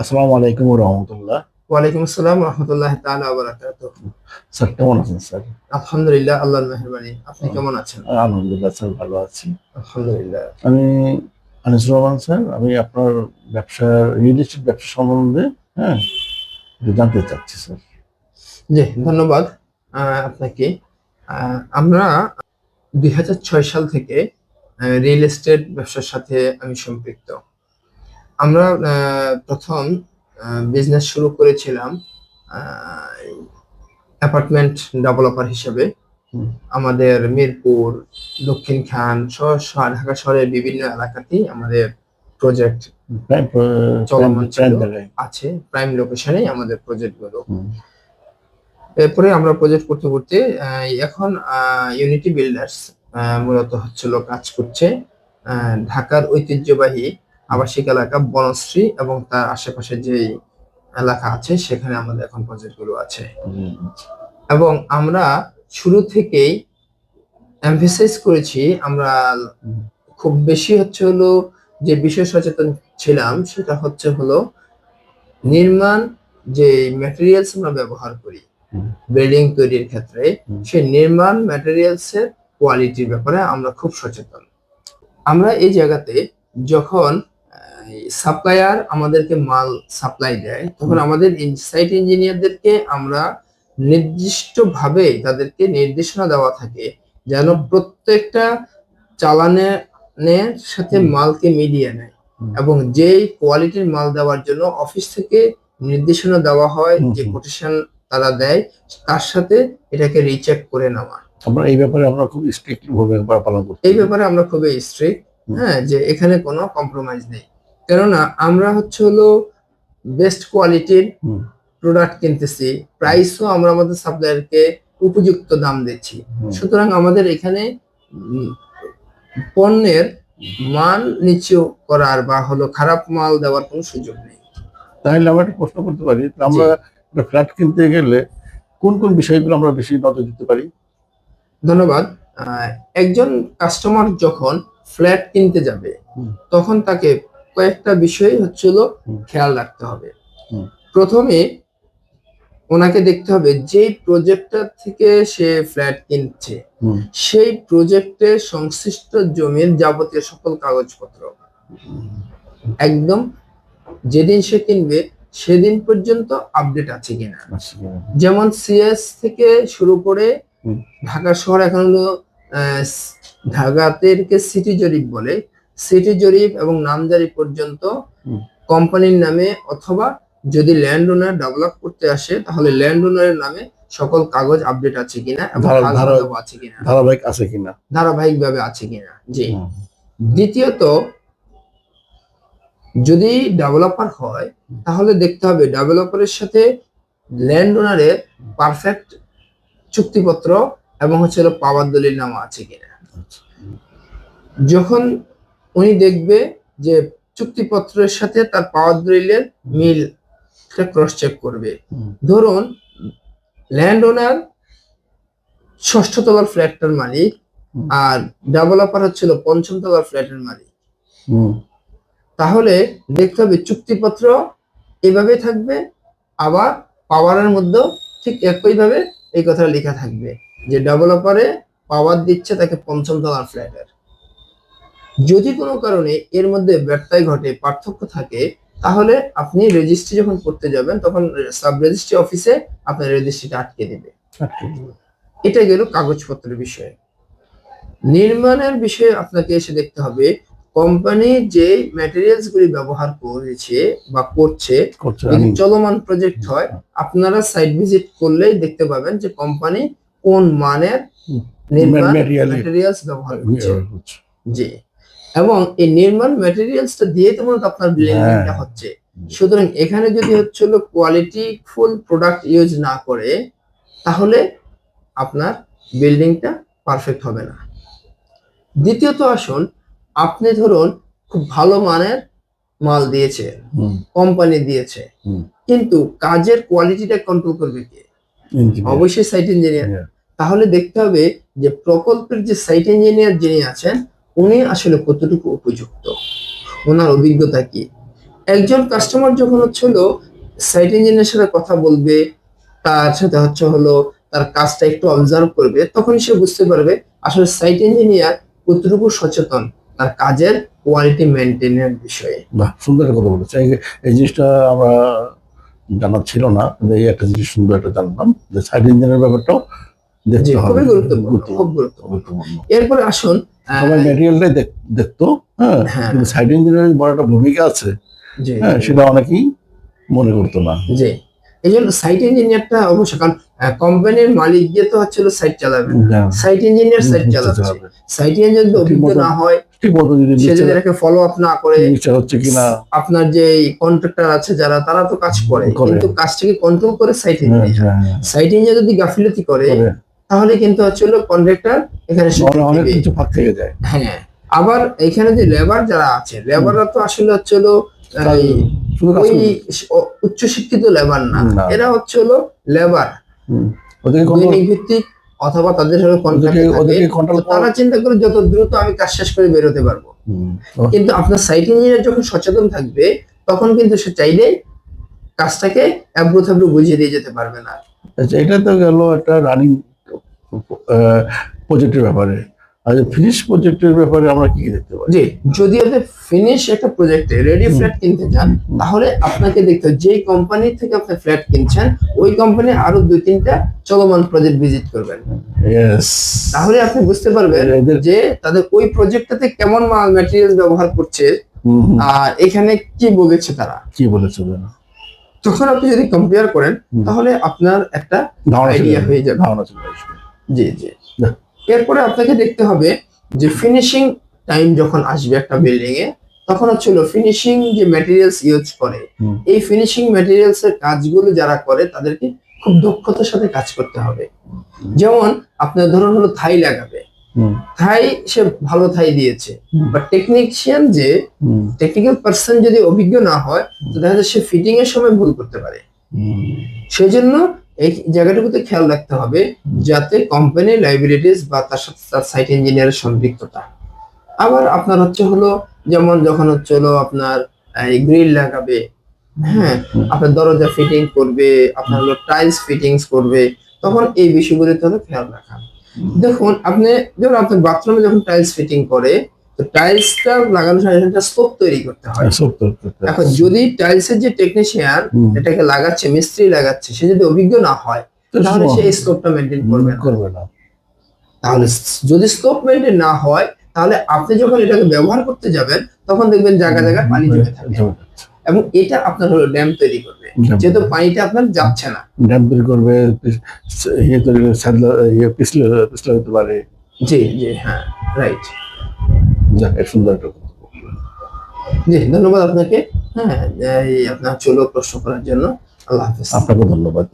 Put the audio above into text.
আসসালামু আলাইকুম রহমতুল্লাহ। ওয়ালাইকুম আসসালাম রহমতুল্লাহ তাআলা ওয়া বারাকাতুহু। স্যার কেমন আছেন স্যার? আলহামদুলিল্লাহ আল্লাহর মেহেরবানি। আপনি কেমন আছেন? আলহামদুলিল্লাহ স্যার ভালো আছি। আলহামদুলিল্লাহ। আমি আনিসুর রহমান স্যার আমি আপনার ব্যবসার রিয়েল এস্টেট ব্যবসা সম্বন্ধে হ্যাঁ জানতে চাচ্ছি স্যার। জি ধন্যবাদ আপনাকে। আমরা দুই হাজার ছয় সাল থেকে রিয়েল এস্টেট ব্যবসার সাথে আমি সম্পৃক্ত। আমরা প্রথম বিজনেস শুরু করেছিলাম অ্যাপার্টমেন্ট ডেভেলপার হিসেবে। আমাদের মিরপুর দক্ষিণ খান সহ ঢাকা শহরের বিভিন্ন এলাকাতেই আমাদের প্রজেক্ট চলমান আছে প্রাইম লোকেশনেই আমাদের প্রজেক্টগুলো এরপরে আমরা প্রজেক্ট করতে করতে এখন ইউনিটি বিল্ডার্স মূলত হচ্ছিল কাজ করছে। আহ, ঢাকার ঐতিহ্যবাহী আবাসিক এলাকা বনশ্রী এবং তার আশেপাশে যে এলাকা আছে, সেখানে আমাদের এখন প্রজেক্টগুলো আছে এবং আমরা শুরু থেকেই এমফেসাইজ করেছি, আমরা খুব বেশি হচ্ছে হলো যে বিষয় সচেতন ছিলাম, সেটা হচ্ছে হলো নির্মাণ যে ম্যাটেরিয়ালস আমরা ব্যবহার করি। বিল্ডিং তৈরির ক্ষেত্রে। সেই নির্মাণ ম্যাটেরিয়ালস এর কোয়ালিটির ব্যাপারে আমরা খুব সচেতন আমরা এই জায়গাতে যখন সাপ্লায়ার আমাদেরকে মাল সাপ্লাই দেয় তখন আমাদের সাইট ইঞ্জিনিয়ারদেরকে আমরা নির্দিষ্টভাবে তাদেরকে নির্দেশনা দেওয়া থাকে যেন প্রত্যেকটা চালানের সাথে মালকে মিলিয়ে নেয় এবং যেই কোয়ালিটির মাল দেওয়ার জন্য অফিস থেকে নির্দেশনা দেওয়া হয় যে কোটেশন তারা দেয় তার সাথে এটাকে রিচেক করে নেওয়া। আমরা এই ব্যাপারে আমরা খুব স্ট্রিক্ট ভূমিকা পালন করছি। এই ব্যাপারে আমরা খুবই স্ট্রিক্ট হ্যাঁ যে এখানে কোনো কম্প্রোমাইজ নেই। কেননা আমরা হচ্ছে হলো বেস্ট কোয়ালিটির প্রোডাক্ট কিনতেছি প্রাইসও আমরা আমাদের সাপ্লায়ারকে উপযুক্ত দাম দিচ্ছি। সুতরাং আমাদের এখানে পণ্যের মান নিচু করার বা হলো খারাপ মাল দেওয়ার কোনো সুযোগ নেই। তাহলে আমরা একটা প্রশ্ন করতে পারি আমরা ফ্ল্যাট কিনতে গেলে কোন কোন বিষয়গুলো আমরা বেশি নজর দিতে পারি? ধন্যবাদ। একজন কাস্টমার যখন ফ্ল্যাট কিনতে যাবে তখন তাকে কয়েকটা বিষয় হচ্ছিল খেয়াল রাখতে হবে। প্রথমে ওনাকে দেখতে হবে যে প্রজেক্টটা থেকে সে ফ্ল্যাট কিনছে সেই প্রজেক্টে সংশ্লিষ্ট জমির যাবতীয় সকল কাগজপত্র। একদম যেদিন সে কিনবে সেদিন পর্যন্ত আপডেট আছে কিনা। যেমন সিএস থেকে শুরু করে ঢাকা শহর এখন ঢাকাতে সিটি জরিপ বলে সিটি জরিপ এবং নামজারি পর্যন্ত কোম্পানির নামে অথবা যদি ল্যান্ড ওনার ডেভেলপ করতে আসে তাহলে ল্যান্ড ওনারের নামে সকল কাগজ আপডেট আছে কিনা এবং আছে কিনা। ধারাবাহিক আছে কিনা? ধারাবাহিক ভাবে আছে কিনা জি। দ্বিতীয়ত যদি ডেভেলপার হয় তাহলে দেখতে হবে ডেভেলপারের সাথে ল্যান্ড ওনারের পারফেক্ট চুক্তিপত্র এবং হচ্ছে পাওয়ার দলিল নামা আছে কিনা। আচ্ছা, যখন উনি দেখবে যে চুক্তিপত্রের সাথে তার পাওয়ার দলিলের মিল ক্রস চেক করবে। ধরুন ল্যান্ড ওনার ষষ্ঠ তলার ফ্ল্যাটটার মালিক আর ডেভেলপার হচ্ছিল পঞ্চম তলার ফ্ল্যাটের মালিক। তাহলে দেখতে হবে চুক্তিপত্র এভাবে থাকবে আবার পাওয়ারের মধ্যেও ঠিক একইভাবে এই কথাটা লেখা থাকবে যে ডেভেলপারে পাওয়ার দিচ্ছে তাকে পঞ্চম তলার ফ্ল্যাটের যদি কোনো কারণে এর মধ্যে ব্যত্যয় ঘটে পার্থক্য থাকে তাহলে আপনি রেজিস্ট্রি যখন করতে যাবেন তখন সাব রেজিস্ট্রি অফিসে আপনার রেজিস্ট্রিটা আটকে দিবে। এটা গেল কাগজপত্রের বিষয়ে। নির্মাণের বিষয়ে আপনাকে এসে দেখতে হবে কোম্পানি যে ম্যাটেরিয়ালস গুলি ব্যবহার করেছে বা করছে চলমান প্রজেক্ট হয় আপনারা সাইট ভিজিট করলেই দেখতে পাবেন যে কোম্পানি কোন মানের নির্মাণ ম্যাটেরিয়ালস ব্যবহার করছে। হচ্ছে। জি। এবং এই নির্মাণ ম্যাটেরিয়ালসটা দিয়ে তো মূলত আপনার বিল্ডিংটা হ্যাঁ। হচ্ছে। সুতরাং এখানে যদি হচ্ছে হলো কোয়ালিটি ফুল প্রোডাক্ট ইউজ না করে তাহলে আপনার বিল্ডিংটা পারফেক্ট হবে না। দ্বিতীয়ত আসুন আপনি ধরুন খুব ভালো মানের মাল দিয়েছে কোম্পানি দিয়েছে কিন্তু কাজের কোয়ালিটিটা কন্ট্রোল করবে কে? অবশ্যই সাইট ইঞ্জিনিয়ার তাহলে দেখতে হবে যে প্রকল্পের যে সাইট ইঞ্জিনিয়ার যিনি আছেন উনি আসলে কতটুকু উপযুক্ত? ওনার অভিজ্ঞতা কি? একজন কাস্টমার যখন হচ্ছে হলো সাইট ইঞ্জিনিয়ারের সাথে কথা বলবে তার সাথে হচ্ছে হলো তার কাজটা একটু অবজার্ভ করবে তখন সে বুঝতে পারবে আসলে সাইট ইঞ্জিনিয়ার কতটুকু সচেতন তার কাজের কোয়ালিটি মেনটেনের বিষয়ে। বাহ সুন্দর একটা কথা বলেছে এই- জিনিসটা আমরা জানা ছিল না এই একটা জিনিস সুন্দর একটা জানলাম যে সাইড ইঞ্জিনের ব্যাপারটাও খুবই গুরুত্বপূর্ণ খুব গুরুত্বপূর্ণ। এরপরে আসুন সবাই ম্যাটেরিয়ালটাই দেখতো হ্যাঁ হ্যাঁ। কিন্তু সাইড ইঞ্জিনিয়ারের বড় একটা ভূমিকা আছে হ্যাঁ সেটা অনেকেই মনে করতো না জি এই জন্য সাইট ইঞ্জিনিয়ারটা অবশ্যই কারণ কোম্পানির মালিক দিয়ে তো হচ্ছে সাইট চালাবে। সাইট ইঞ্জিনিয়ার সাইট চালাচ্ছে। সাইট ইঞ্জিনিয়ার যদি অভিজ্ঞ না হয় ঠিক সে যদি এটাকে ফলো আপ না করে হচ্ছে কিনা আপনার যে কন্ট্রাক্টর আছে যারা তারা তো কাজ করে। কিন্তু কাজটাকে কন্ট্রোল করে সাইট ইঞ্জিনিয়ার। সাইট ইঞ্জিনিয়ার যদি গাফিলতি করে। তাহলে কিন্তু হচ্ছে হলো কন্ট্রাক্টর এখানে অনেক-। কিছু ফাঁক থেকে যায়। হ্যাঁ আবার এখানে যে লেবার যারা আছে লেবাররা তো আসলে হচ্ছে হলো ওই উচ্চ শিক্ষিত লেবার না। এরা হচ্ছে হলো লেবার ভিত্তিক অথবা তাদের তারা চিন্তা করে যত দ্রুত আমি কাজ শেষ করে বেরোতে পারব। কিন্তু আপনার সাইট ইঞ্জিনিয়ার যখন সচেতন থাকবে তখন কিন্তু সে চাইলে কাজটাকে অ্যাব্রু থাব্রু বুঝিয়ে দিয়ে যেতে পারবে না। আচ্ছা এটা তো গেল একটা রানিং প্রজেক্টের ব্যাপারে। আর ফিনিশ প্রজেক্টের ব্যাপারে আমরা কি কি দেখতে পাই জি যদি ওদের ফিনিশ একটা প্রজেক্টে রেডি ফ্ল্যাট কিনতে চান তাহলে আপনাকে দেখতে হবে যে কোম্পানি থেকে আপনি ফ্ল্যাট কিনছেন ওই কোম্পানি আরও দুই তিনটা চলমান প্রজেক্ট ভিজিট করবেন। তাহলে আপনি বুঝতে পারবেন যে তাদের ওই প্রজেক্টটাতে কেমন মাল ম্যাটেরিয়াল ব্যবহার করছে আর এখানে কি বলেছে তারা? কি বলেছে যেন? তখন আপনি যদি কম্পেয়ার করেন তাহলে আপনার একটা চলে হয়ে যাবে। ধারণা চলে আসবে। জি জি। এরপরে আপনাকে দেখতে হবে যে ফিনিশিং টাইম যখন আসবে একটা বিল্ডিং এ তখন হচ্ছে ফিনিশিং যে ম্যাটেরিয়ালস ইউজ করে এই ফিনিশিং ম্যাটেরিয়ালস এর কাজগুলো যারা করে তাদেরকে খুব দক্ষতার সাথে কাজ করতে হবে। যেমন আপনার ধরুন হলো থাই লাগাবে। থাই সে ভালো থাই দিয়েছে। বাট টেকনিশিয়ান যে টেকনিক্যাল পার্সন যদি অভিজ্ঞ না হয় তো দেখা যাচ্ছে সে ফিটিং এর সময় ভুল করতে পারে। হুম, সেই জন্য এই জায়গাটুকুতে খেয়াল রাখতে হবে যাতে কোম্পানি লাইবিলিটিস বা তার সাথে তার সাইট ইঞ্জিনিয়ারের সম্পৃক্ততা। আবার আপনার হচ্ছে হলো যেমন যখন হচ্ছে হলো আপনার গ্রিল লাগাবে হ্যাঁ আপনার দরজা ফিটিং করবে আপনার হলো টাইলস ফিটিংস করবে তখন এই বিষয়গুলিতে হলো খেয়াল রাখা। দেখুন আপনি যেমন আপনার বাথরুমে যখন টাইলস ফিটিং করে তো টাইলসটা লাগানোর সাথে তৈরি করতে হয়। সব তো করতে হবে। এখন যদি টাইলসের যে টেকনিশিয়ান এটাকে লাগাচ্ছে মিস্ত্রি লাগাচ্ছে সে যদি অভিজ্ঞ না হয় তাহলে সে এই স্টোভটা মেনটেন করবে করবে না। তাহলে যদি স্টোভ মেনটেন না হয় তাহলে আপনি যখন এটাকে ব্যবহার করতে যাবেন তখন দেখবেন জায়গা জায়গায় পানি জমে থাকে। এবং এটা আপনার হলো ড্যাম তৈরি করবে। যেহেতু পানিটা আপনার যাচ্ছে না। ড্যাম তৈরি করবে ইয়ে তৈরি ইয়ে পিছলে পিছলে হতে পারে। জি জি হ্যাঁ রাইট এর সুন্দর একটা কথা। জি ধন্যবাদ আপনাকে। হ্যাঁ এই আপনার চলো প্রশ্ন করার জন্য। আল্লাহ হাফিজ। আপনাকে ধন্যবাদ।